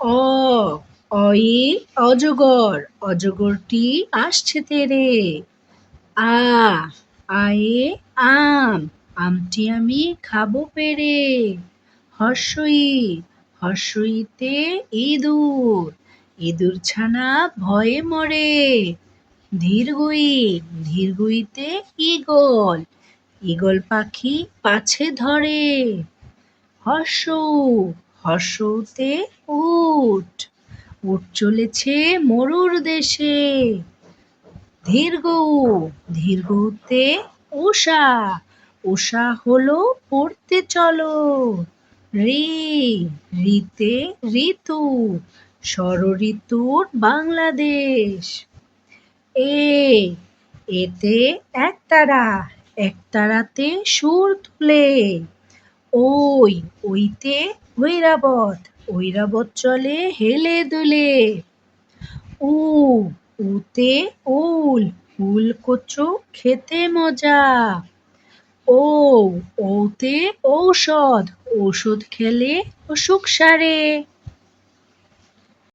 অ অয়ে অজগর, অজগরটি আসছে তেরে। আ, আয়ে, আম, আমটি আমি খাব পেরে। হর্ষই, হর্ষইতে ইঁদুর ইঁদুর ছানা ভয়ে মরে। ধীরগুই, ধীরগুইতে ঈগল ঈগল পাখি পাছে ধরে। হর্ষ, হর্ষতে উট উট চলেছে মরুর দেশে। দীর্ঘ দীর্ঘতে উষা উষা হলো পড়তে চলো। রি, রিতে ঋতু ষড়ঋতুর বাংলাদেশ। এ, এতে একতারা একতারাতে সুর তুলে। ওই, ওইতে ঐরাবত ঐরাবত চলে হেলে দুলে। উ, উতে উল উল কচু খেতে মজা। ও ওতে ঔষধ ঔষধ খেলে অসুখ সারে।